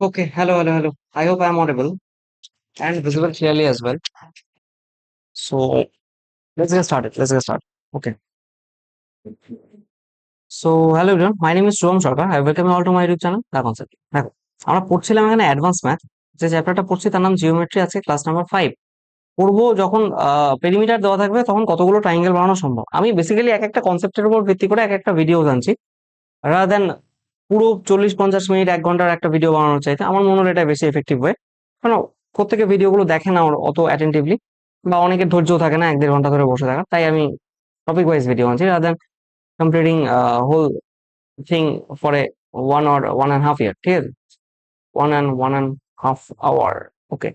Okay, hello, hello, hello. I hope I'm audible and visible clearly as well. So let's get started. Let's get started. Okay. So hello everyone. My name is Shubham Sarkar. I welcome you all to my YouTube channel, The Concept. দেখো আমরা পড়ছিলাম এখানে advance math যে চ্যাপ্টারটা পড়ছি তার নাম geometry আছে ক্লাস নাম্বার ফাইভ পড়ব যখন পেরিমিটার দেওয়া থাকবে তখন কতগুলো ট্রাইঙ্গেল বানানো সম্ভব আমি বেসিক্যালি এক একটা কনসেপ্টের উপর ভিত্তি করে এক একটা ভিডিও জানছি রাদার দেন পুরো চল্লিশ পঞ্চাশ মিনিট, এক ঘণ্টার একটা ভিডিও বানানোর চাইতে আমার মনে হয় এটা বেশি এফেক্টিভ হয় কারণ প্রত্যেকে ভিডিওগুলো দেখে না অত অ্যাটেন্টিভলি বা অনেকের ধৈর্য থাকে না, এক দেড় ঘণ্টা ধরে বসে থাকা। তাই আমি টপিক ওয়াইজ ভিডিও আনছি rather completing whole thing for a one or one and half year ঠিক আছে? One and one and half hour okay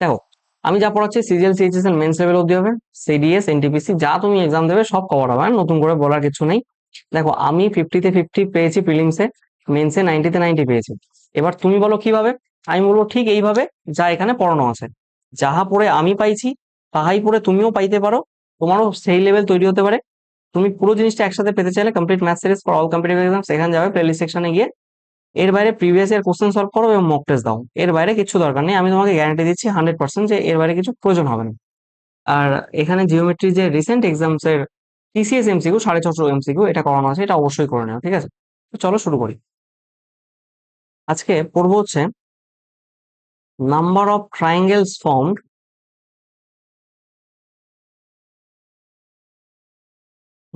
দেখো, আমি যা পড়াচ্ছি সিজিএল সিএইচএস এর মেন্স লেভেল অবধি হবে। সিডিএস এনটিপিসি যা তুমি এক্সাম দেবে সব কভার হবে আর নতুন করে বলার কিছু নেই। দেখো, আমি ফিফটিতে ফিফটি পেয়েছি প্রিলিমসে মেন্সে নাইনটিতে নাইনটি পেয়েছি। এবার তুমি বলো কীভাবে? আমি বলব ঠিক এইভাবে যা এখানে পড়ানো আছে। যাহা পড়ে আমি পাইছি, তাহাই পড়ে তুমিও পাইতে পারো। তোমারও সেই লেভেল তৈরি হতে পারে। তুমি পুরো জিনিসটা একসাথে পেতে চাইলে complete math series for all competitive exam সেখানে যাবে প্লেলিস্ট সেকশনে গিয়ে। এর বাইরে প্রিভিয়াস ইয়ার কোশ্চেন সলভ করো এবং মক টেস্ট দাও। এর বাইরে কিছু দরকার নেই, আমি তোমাকে গ্যারান্টি দিচ্ছি হান্ড্রেড পার্সেন্ট যে এর বাইরে কিছু প্রয়োজন হবে না। আর এখানে জিওমেট্রি যে রিসেন্ট এক্সামস এর টিসিএস এমসিকিউ সাড়ে ছশো এমসিকিউ এটা করানো আছে, এটা অবশ্যই করে নেওয়া, ঠিক আছে? তো চলো শুরু করি। আজকে পড়ব হচ্ছে number of triangles formed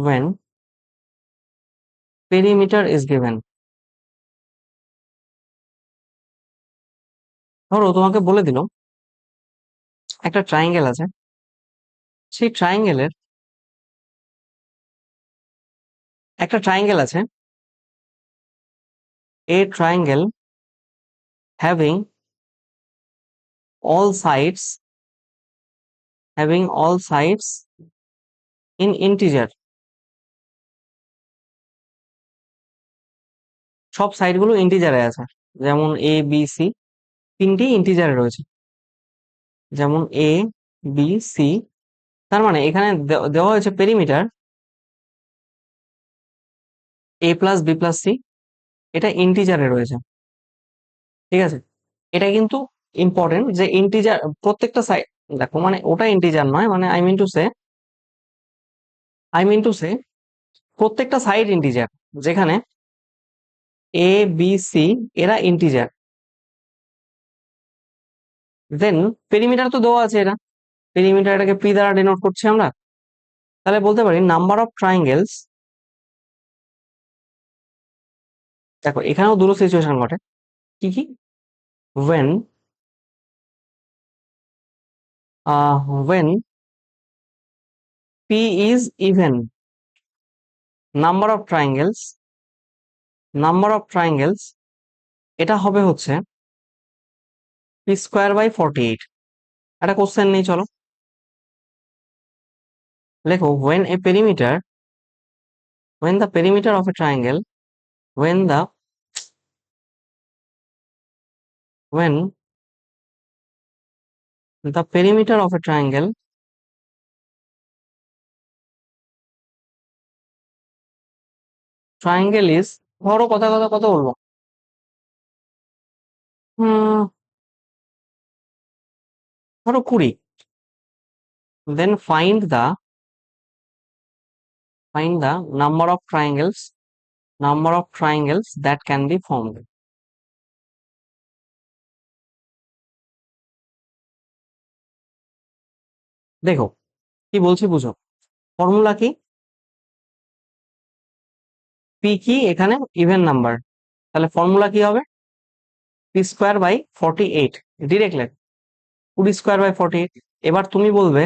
when perimeter is given ধরো তোমাকে বলে দিল, একটা ট্রায়াঙ্গেল আছে, সেই ট্রায়াঙ্গেলের একটা ট্রায়াঙ্গেল আছে। A triangle having all sides, having all sides in integer. সব সাইডগুলো ইন্টিজারে আছে। যেমন এ বি সি তিনটি ইন্টিজারে রয়েছে। যেমন এ বি সি তার মানে এখানে দেওয়া হয়েছে perimeter a plus b plus c এটা ইন্টিজারে রয়েছে। ঠিক আছে? এটা কিন্তু ইম্পর্টেন্ট যে ইন্টিজার প্রত্যেকটা সাইড দেখো মানে ওটা ইন্টিজার নয় মানে I mean to say I mean to say প্রত্যেকটা সাইড ইন্টিজার যেখানে এ বি সি এরা ইন্টিজার দেন পেরিমিটার তো দেওয়া আছে এরা। পেরিমিটার এটাকে পি দ্বারা ডিনোট করছি আমরা। তাহলে বলতে পারি নাম্বার অফ ট্রায়াঙ্গেলস দেখো, এখানেও দুটো সিচুয়েশন ঘটে। কি কি? When when p is even number of triangles number of triangles এটা হবে হচ্ছে p square by forty eight একটা কোশ্চেন নেই চলো। লেখো when a perimeter when the perimeter of a triangle when the when the perimeter of a triangle triangle is ধরো কথা কথা কত বলব ধরো কুড়ি then find the find the number of triangles number of triangles that can be formed. দেখো, কি বলছি বুঝো? ফর্মুলা কি? পি কি এখানে ইভেন নাম্বার তাহলে ফর্মুলা কি হবে? P square by forty eight direct লেখ কুড়ি স্কোয়ার বাই ফর্টি এইট এবার তুমি বলবে,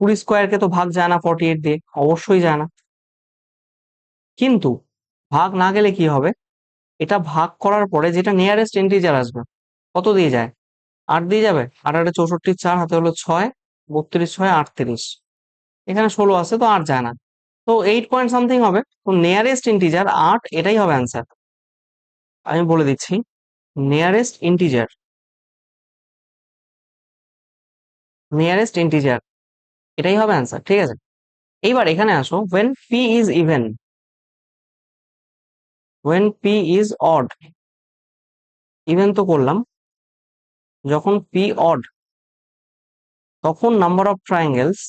কুড়ি স্কোয়ারকে তো ভাগ যায় না ফর্টি এইট দিয়ে, অবশ্যই যায় না। কিন্তু ভাগ না গেলে কি হবে? এটা ভাগ করার পরে যেটা নিয়ারেস্ট ইন্টিজার আসবে, কত দিয়ে যায়? আট দিয়ে যাবে। আট আটে চৌষট্টি, চার হাতে হলো ছয়, বত্রিশ ছয়, আটত্রিশ। এখানে ষোলো আছে তো আট যায় না। তো এইট পয়েন্ট সামথিং হবে। তো নিয়ারেস্ট ইন্টিজার আট, এটাই হবে অ্যান্সার আমি বলে দিচ্ছি নিয়ারেস্ট ইন্টিজার নিয়ারেস্ট ইন্টিজার এটাই হবে অ্যান্সার ঠিক আছে? এইবার এখানে আসো, when p is even when p is odd even তো করলাম, যখন পি অড তখন number of triangles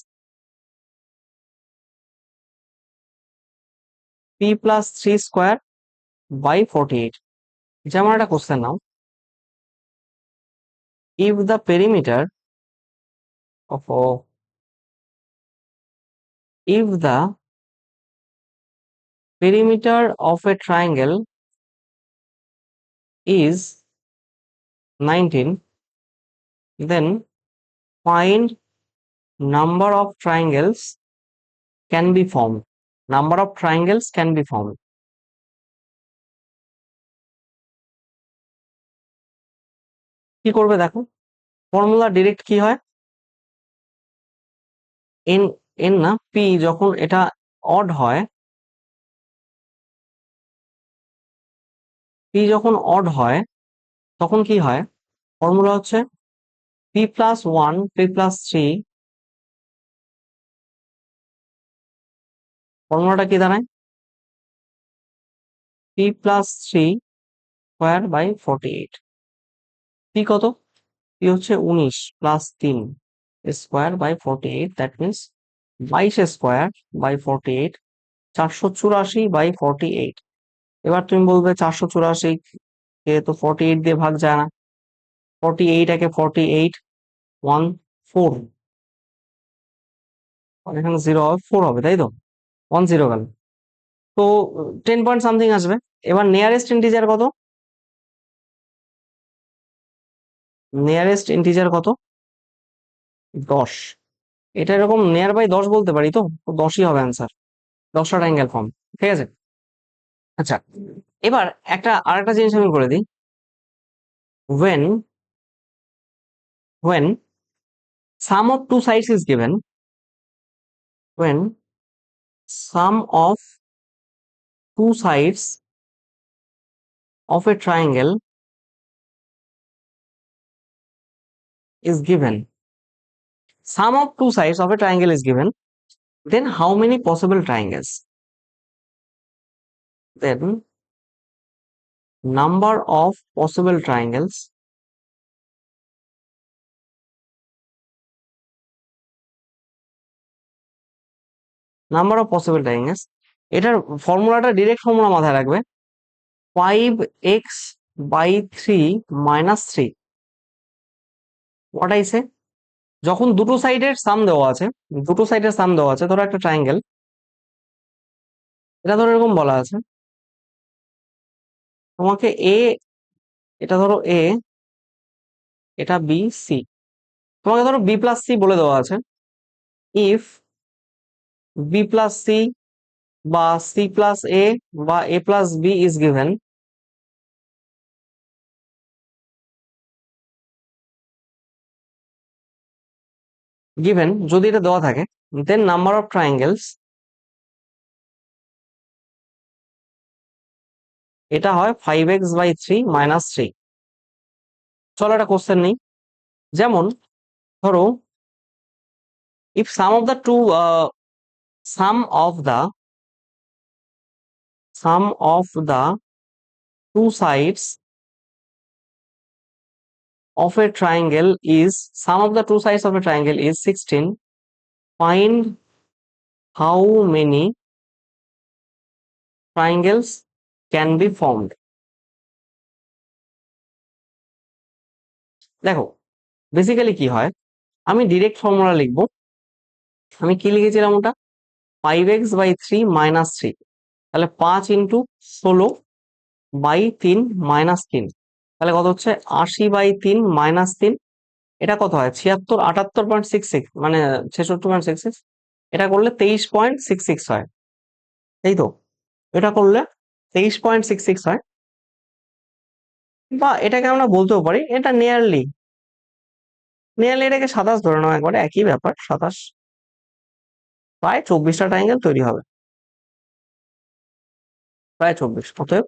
p plus three square by forty eight যেমন একটা কোশ্চেন নাও, if the perimeter of a if the perimeter of a triangle is 19 then find number of triangles can be formed number of triangles can be formed কি করবে দেখো formula direct কি হয় N N না P যখন এটা odd হয় P যখন অড হয়, তখন কি হয়? ফর্মুলা হচ্ছে p plus one p plus three ফর্মুলাটা কি দাঁড়ায়? P plus three square by forty eight p কত? পি হচ্ছে উনিশ প্লাস তিন square by forty eight that means বাইশ স্কোয়ার বাই ফোরটি এইট চারশো চুরাশি বাই ফর্টি এইট এবার তুমি বলবে চারশো চুরাশি কে তো ফর্টি এইট দিয়ে ভাগ যায় না। ফর্টি এইট একে ফর্টি এইট ওয়ান ফোর এখানে জিরো হবে ফোর হবে, তাই তো? ওয়ান জিরো গেল। তো টেন পয়েন্ট সামথিং আসবে। এবার নিয়ারেস্ট ইন্টিজার কত? নিয়ারেস্ট ইন্টিজার কত? দশ। এটা এরকম নিয়ার বাই দশ বলতে পারি তো? দশই হবে অ্যান্সার দশটা অ্যাঙ্গেল ফর্ম ঠিক আছে? আচ্ছা এবার একটা আর একটা জিনিস আমি করে দিই। When when sum of two sides is given when sum of two sides of a triangle is given sum of two sides of a triangle is given then how many possible triangles then, number of possible triangles. Number of possible triangles এটার ফর্মুলাটা direct formula মাথায় রাখবে। Five x by three minus three I say যখন দুটো সাইডের সাম দেওয়া আছে, দুটো সাইডের সাম দেওয়া আছে, ধরো একটা ট্রায়াঙ্গেল এটা ধরো এরকম বলা আছে। তোমাকে এ এটা ধরো এ এটা বি সি তোমাকে ধরো বি প্লাস সি বলে দেওয়া আছে। ইফ বি প্লাস সি বা সি প্লাস এ বা A plus B is given given যদি এটা দেওয়া থাকে দেন নাম্বার অফ ট্রায়াঙ্গেলস এটা হয় five x by three minus three চলো একটা কোশ্চেন নেই। যেমন, ধরো if sum of the two sum of the sum of the two sides of a triangle is sum of the two sides of a triangle is sixteen fine how many triangles can be formed. দেখো basically কি হয়? আমি direct formula লিখব। আমি কি লিখেছিলাম ওটা? Five x by three minus three তাহলে পাঁচ ইন্টু ষোলো বাই তিন মাইনাস তিন। তাহলে কত হচ্ছে? আশি বাই তিন মাইনাস তিন। এটা কত হয়? ছিয়াত্তর, আটাত্তর পয়েন্ট সিক্স সিক্স মানে ছেষট্টি পয়েন্ট সিক্স সিক্স এটা করলে তেইশ পয়েন্ট সিক্স সিক্স হয়। এই তো, এটা করলে তেইশ পয়েন্ট সিক্স সিক্স হয়। বা এটাকে আমরা বলতেও পারি, এটা নিয়ারলি নিয়ারলি এটাকে সাতাশ ধরে নাও একবারে, একই ব্যাপার, সাতাশ প্রায় চব্বিশটা ট্রায়াঙ্গেল তৈরি হবে। প্রায় চব্বিশ, অতএব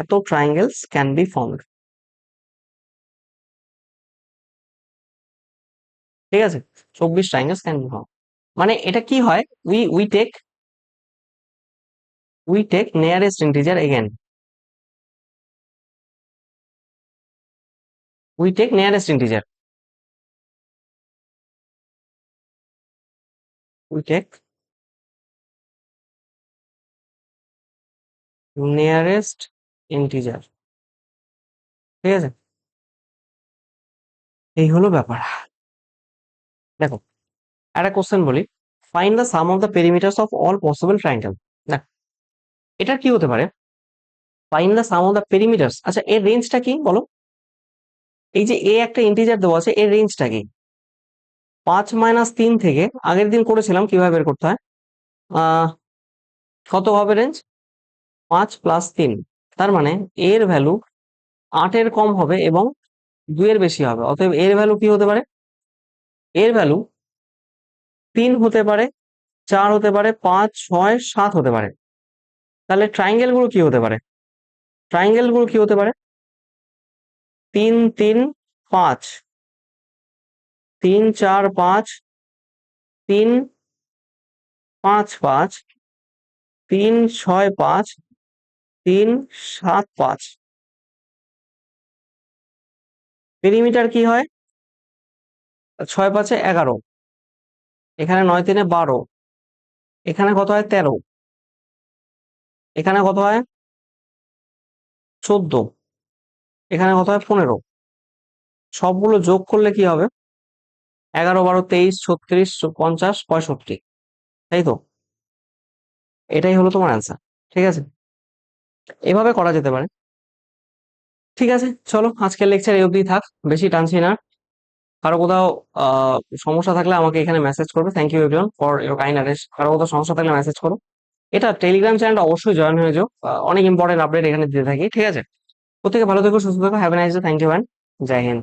এত ট্রায়াঙ্গেলস ক্যান বি ফর্মড ঠিক আছে? চব্বিশ ট্রায়াঙ্গেলস ক্যান বি ফর্ম মানে এটা কি হয়? We we take we take nearest integer again. we take nearest integer. We take nearest integer. ঠিক আছে? এই হলো ব্যাপার। দেখো একটা কোশ্চেন বলি। Find the sum of the perimeters of all possible triangle এটা কি হতে পারে? Find the sum of the perimeters আচ্ছা এর রেঞ্জটা কি বলো? এই যে এ একটা ইন্টিজার দেওয়া আছে, এর রেঞ্জটা কি? পাঁচ মাইনাস তিন থেকে, আগের দিন করেছিলাম, কীভাবে বের করতে হয়? কত হবে রেঞ্জ পাঁচ প্লাস তিন। তার মানে এর ভ্যালু আটের কম হবে এবং দুইয়ের বেশি হবে। অতএব এর ভ্যালু কি হতে পারে? এর ভ্যালু তিন হতে পারে, চার হতে পারে, পাঁচ, ছয়, সাত হতে পারে। তাহলে ট্রায়াঙ্গেলগুলো কি হতে পারে? ট্রায়াঙ্গেলগুলো কি হতে পারে? তিন তিন, পাঁচ। তিন, চার, পাঁচ। তিন, পাঁচ পাঁচ। তিন, ছয়, পাঁচ। তিন, সাত, পাঁচ। পেরিমিটার কি হয়? ছয়, পাঁচে এগারো। এখানে নয়, তিনে বারো। এখানে কত হয়? তেরো। এখানে কত হয়? চোদ্দ। এখানে কত হয়? পনেরো। সবগুলো যোগ করলে কি হবে? এগারো, বারো, তেইশ, ছত্রিশ, পঞ্চাশ, পঁয়ষট্টি। তাই তো? এটাই হলো তোমার অ্যান্সার ঠিক আছে? এভাবে করা যেতে পারে। ঠিক আছে, চলো আজকের লেকচার এই অবধি থাক, বেশি টানছি না। কারও কোথাও সমস্যা থাকলে আমাকে এখানে মেসেজ করবে। Thank you everyone for your kind attention কারও কোথাও সমস্যা থাকলে মেসেজ করো। এটা টেলিগ্রাম চ্যানেলটা অবশ্যই জয়েন হয়ে যাও। অনেক ইম্পর্টেন্ট আপডেট এখানে দিতে থাকি। ঠিক আছে? প্রত্যেকে ভালো থেকো, সুস্থ থেকো have a nice day thank you and Jai Hind.